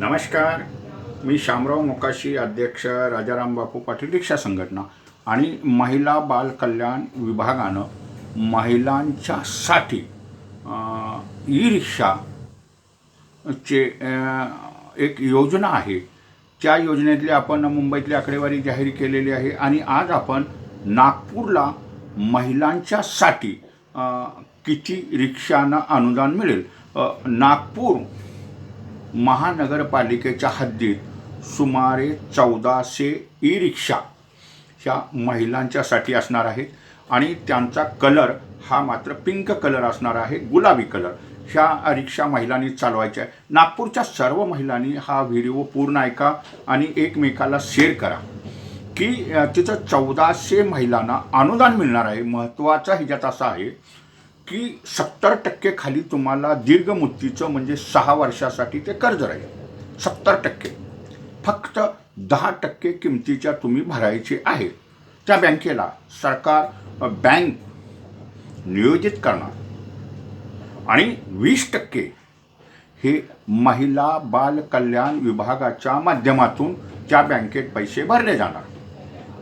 नमस्कार. मी शामराव मोकाशी अध्यक्ष राजाराम बापू पाटील रिक्षा संघटना आणि महिला बाल कल्याण विभागानं महिलांच्यासाठी ई रिक्षाचे चे एक योजना आहे. त्या योजनेतली आपण मुंबईतली आकडेवारी जाहीर केलेली आहे आणि आज आपण नागपूरला महिलांच्यासाठी किती रिक्षांना अनुदान मिळेल? नागपूर महानगरपालिकेच्या हद्दीत सुमारे चौदाशे ई रिक्षा ह्या महिलांच्यासाठी असणार आहेत. आणि त्यांचा कलर हा मात्र पिंक कलर असणार आहे गुलाबी कलर. ह्या रिक्षा महिलांनी चालवायच्या आहे. नागपूरच्या सर्व महिलांनी हा व्हिडिओ पूर्ण ऐका आणि एकमेकाला शेअर करा. की तिथं चौदाशे महिलांना अनुदान मिळणार आहे. महत्त्वाचा ह्याच्यात असा आहे की सत्तर टक्के खाली तुम्हाला दीर्घ मुदतीचं म्हणजे सहा वर्षासाठी ते कर्ज राहील. सत्तर टक्के. फक्त दहा टक्के किमतीच्या तुम्ही भरायचे आहे. त्या बँकेला सरकार बँक नियोजित करणार. आणि वीस टक्के हे महिला बाल कल्याण विभागाच्या माध्यमातून त्या बँकेत पैसे भरले जाणार.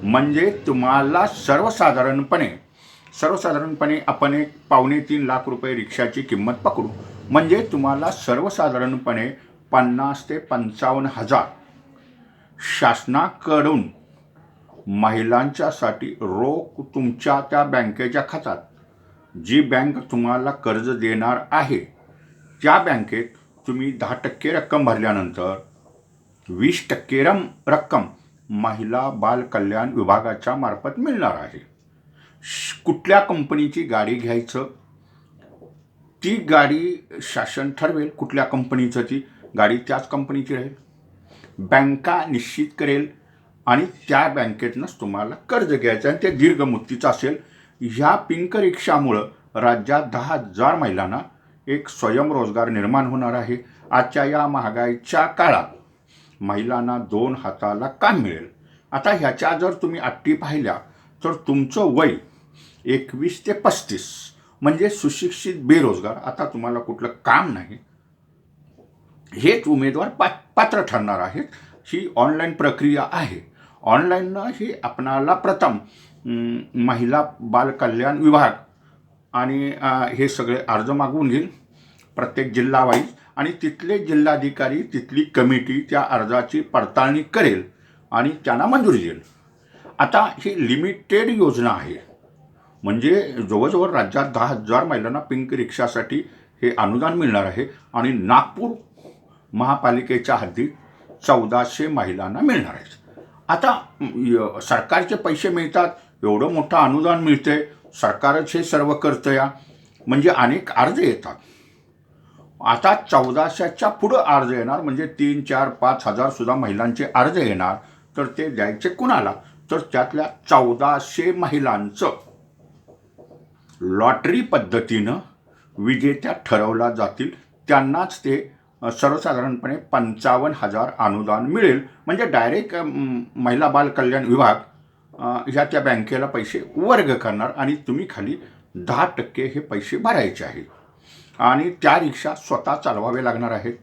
म्हणजे तुम्हाला सर्वसाधारणपणे सर्वसाधारणपणे आपण एक पावणे तीन लाख रुपये रिक्षाची किंमत पकडू. म्हणजे तुम्हाला सर्वसाधारणपणे पन्नास ते पंचावन्न हजार शासनाकडून महिलांच्यासाठी रोख तुमच्या त्या बँकेच्या खात्यात. जी बँक तुम्हाला कर्ज देणार आहे त्या बँकेत तुम्ही दहा टक्के रक्कम भरल्यानंतर वीस टक्के रम रक्कम महिला बाल कल्याण विभागाच्या मार्फत मिळणार आहे. कुठल्या कंपनीची गाडी घ्यायचं? ती गाडी शासन ठरवेल कुठल्या कंपनीचं ती गाडी त्याच कंपनीची राहील. बँका निश्चित करेल आणि त्या बँकेतनंच तुम्हाला कर्ज घ्यायचं आणि ते दीर्घ मुदतीचं असेल. ह्या पिंक रिक्षामुळं राज्यात दहा हजार महिलांना एक स्वयंरोजगार निर्माण होणार आहे. आजच्या या महागाईच्या काळात महिलांना दोन हाताला काम मिळेल. आता ह्याच्या जर तुम्ही अट्टी पाहिल्या तर तुमचं वय एकवीस ते पस्तीस. म्हणजे सुशिक्षित बेरोजगार आता तुम्हाला कुठलं काम नाही. हेच उमेदवार पा पात्र ठरणार आहेत. ही ऑनलाईन प्रक्रिया आहे. ऑनलाईननं ही आपणाला प्रथम महिला बालकल्याण विभाग आणि हे सगळे अर्ज मागवून घेईल. प्रत्येक जिल्हावाईज आणि तिथले जिल्हाधिकारी तिथली कमिटी त्या अर्जाची पडताळणी करेल आणि त्यांना मंजुरी देईल. आता ही लिमिटेड योजना आहे. म्हणजे जवळजवळ राज्यात दहा हजार महिलांना पिंक रिक्षासाठी हे अनुदान मिळणार आहे आणि नागपूर महापालिकेच्या हद्दीत चौदाशे महिलांना मिळणार आहेत. आता सरकारचे पैसे मिळतात एवढं मोठं अनुदान मिळते सरकारच हे सर्व करतं या. म्हणजे अनेक अर्ज येतात. आता चौदाशेच्या पुढं अर्ज येणार म्हणजे तीन चार पाच हजारसुद्धा महिलांचे अर्ज येणार तर ते द्यायचे कुणाला? तर त्यातल्या चौदाशे महिलांचं. लॉटरी पद्धतीनं विजेत्या ठरवल्या जातील. त्यांनाच ते सर्वसाधारणपणे पंचावन्न हजार अनुदान मिळेल. म्हणजे डायरेक्ट महिला बाल कल्याण विभाग ह्या त्या बँकेला पैसे वर्ग करणार आणि तुम्ही खाली दहा टक्के हे पैसे भरायचे आहेत. आणि त्या रिक्षा स्वतः चालवावे लागणार आहेत.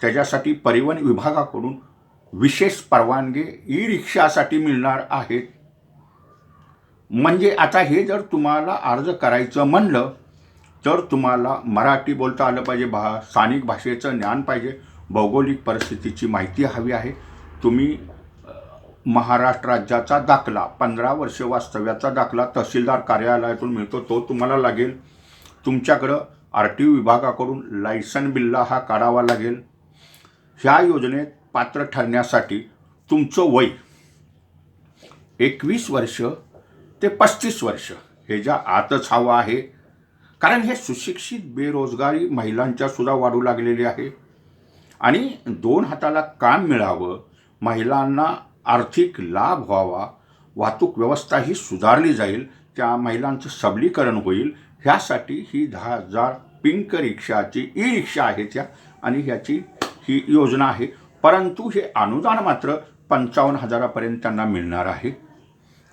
त्याच्यासाठी परिवहन विभागाकडून विशेष परवानगी ई रिक्षासाठी मिळणार आहेत. म्हणजे आता हे जर तुम्हाला अर्ज करायचं म्हणलं तर तुम्हाला मराठी बोलता आलं पाहिजे भा स्थानिक भाषेचं ज्ञान पाहिजे भौगोलिक परिस्थितीची माहिती हवी आहे. तुम्ही महाराष्ट्र राज्याचा दाखला पंधरा वर्ष वास्तव्याचा दाखला तहसीलदार कार्यालयातून मिळतो तो तुम्हाला लागेल. तुमच्याकडं आर टी विभागाकडून लायसन बिल्ला हा काढावा लागेल. ह्या योजनेत पात्र ठरण्यासाठी तुमचं वय एकवीस वर्ष ते पस्तीस वर्ष. हे ज्या आतच हवं आहे. कारण हे सुशिक्षित बेरोजगारी महिलांच्या सुद्धा वाढू लागलेली आहे. आणि दोन हाताला काम मिळावं महिलांना आर्थिक लाभ व्हावा वाहतूक व्यवस्था ही सुधारली जाईल त्या महिलांचं सबलीकरण होईल ह्यासाठी ही दहा हजार पिंक रिक्षाची ई रिक्षा आहे त्या आणि ह्याची ही योजना आहे. परंतु हे अनुदान मात्र पंचावन्न हजारापर्यंत त्यांना मिळणार आहे.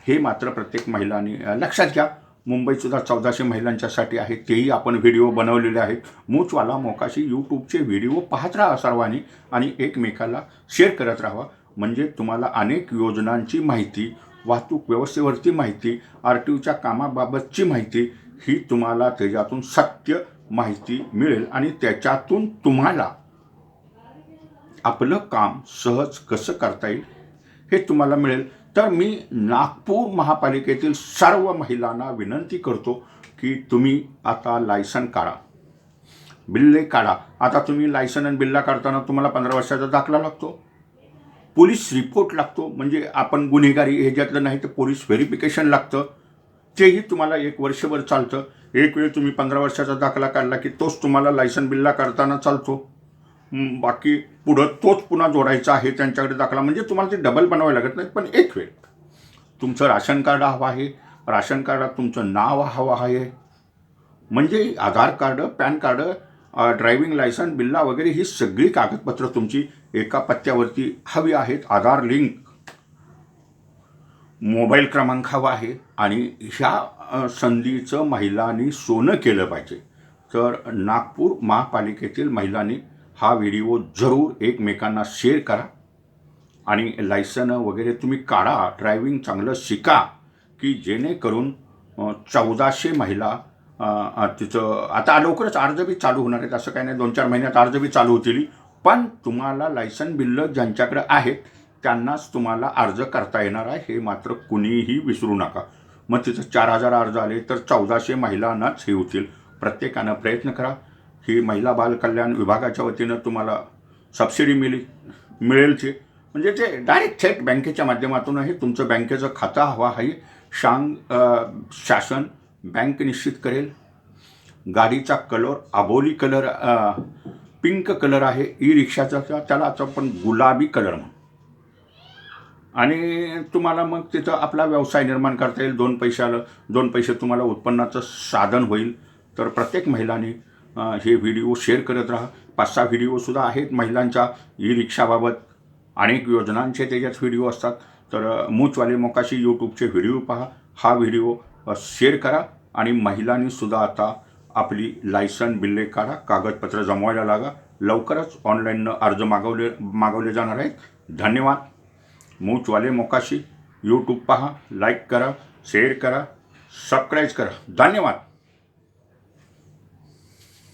हे मात्र प्रत्येक महिलांनी लक्षात घ्या. मुंबईतसुद्धा चौदाशे महिलांच्यासाठी आहे तेही आपण व्हिडिओ बनवलेले आहेत. मूचवाला मोकाशी यूट्यूबचे व्हिडिओ पाहत राहा सर्वांनी आणि एकमेकाला शेअर करत राहा म्हणजे तुम्हाला अनेक योजनांची माहिती वाहतूक व्यवस्थेवरची माहिती आर टी ओच्या कामाबाबतची माहिती ही तुम्हाला त्याच्यातून सत्य माहिती मिळेल आणि त्याच्यातून तुम्हाला आपलं काम सहज कसं करता येईल हे तुम्हाला मिळेल. तर मी नागपूर महापालिकेतील सर्व महिलांना विनंती करतो की तुम्ही आता लायसन काढा. बिल्ले काढा. आता तुम्ही लायसन आणि बिल्ला काढताना तुम्हाला पंधरा वर्षाचा दाखला लागतो. पोलीस रिपोर्ट लागतो. म्हणजे आपण गुन्हेगारी ह्याच्यातलं नाही तर पोलीस व्हेरिफिकेशन लागतं. तेही तुम्हाला एक वर्षभर चालतं. एक वेळ तुम्ही पंधरा वर्षाचा दाखला काढला की तोच तुम्हाला लायसन बिल्ला काढताना चालतो. बाकी पुढं तोच पुन्हा जोडायचा आहे त्यांच्याकडे दाखला. म्हणजे तुम्हाला ते डबल बनवावे लागत नाही पण एक वेळ. तुमचं राशन कार्ड हवं आहे. राशन कार्डात तुमचं नाव हवं आहे. म्हणजे Aadhaar card PAN card driving licence बिल्ला वगैरे ही सगळी कागदपत्रं तुमची एका पत्त्यावरती हवी आहेत. आधार लिंक मोबाईल क्रमांक हवा आहे आणि ह्या संधीचं महिलांनी सोनं केलं पाहिजे. तर नागपूर महापालिकेतील महिलांनी हा व्हिडिओ जरूर एकमेकांना शेअर करा. आणि लायसन वगैरे तुम्ही काढा ड्रायव्हिंग चांगलं शिका की जेणेकरून चौदाशे महिला तिचं आता लवकरच अर्ज बी चालू होणार आहेत असं काही नाही दोन चार महिन्यात अर्ज बी चालू होतील. पण तुम्हाला लायसन बिल्ल ज्यांच्याकडे आहेत त्यांनाच तुम्हाला अर्ज करता येणार आहे हे मात्र कुणीही विसरू नका. मग तिथं चार हजार अर्ज आले तर चौदाशे महिलांनाच हे होतील. प्रत्येकानं प्रयत्न करा. ही महिला बालकल्याण विभागाच्या वतीनं तुम्हाला सबसिडी मिळेल मिळेलची म्हणजे ते डायरेक्ट थेट बँकेच्या माध्यमातूनही तुमचं बँकेचं खातं हवा आहे शांग शासन बँक निश्चित करेल. गाडीचा कलर आबोली कलर पिंक कलर आहे ई रिक्षाचा त्याला आपण गुलाबी कलर म्हणू. आणि तुम्हाला मग तिथं आपला व्यवसाय निर्माण करता येईल दोन पैशाला दोन पैसे तुम्हाला उत्पन्नाचं साधन होईल. तर प्रत्येक महिलांनी हे व्हिडिओ शेअर करत राहा. पाच सहा व्हिडिओसुद्धा आहेत महिलांच्या ई रिक्षाबाबत अनेक योजनांचे त्याच्यात व्हिडिओ असतात. तर मूचवाले मोकाशी यूट्यूबचे व्हिडिओ पहा. हा व्हिडिओ शेअर करा आणि महिलांनीसुद्धा आता आपली लायसन बिल्ले काढा कागदपत्र जमवायला लागा. लवकरच ऑनलाईन अर्ज मागवले मागवले जाणार आहेत. धन्यवाद. मूचवाले मोकाशी यूट्यूब पहा. लाईक करा शेअर करा सबस्क्राईब करा. धन्यवाद.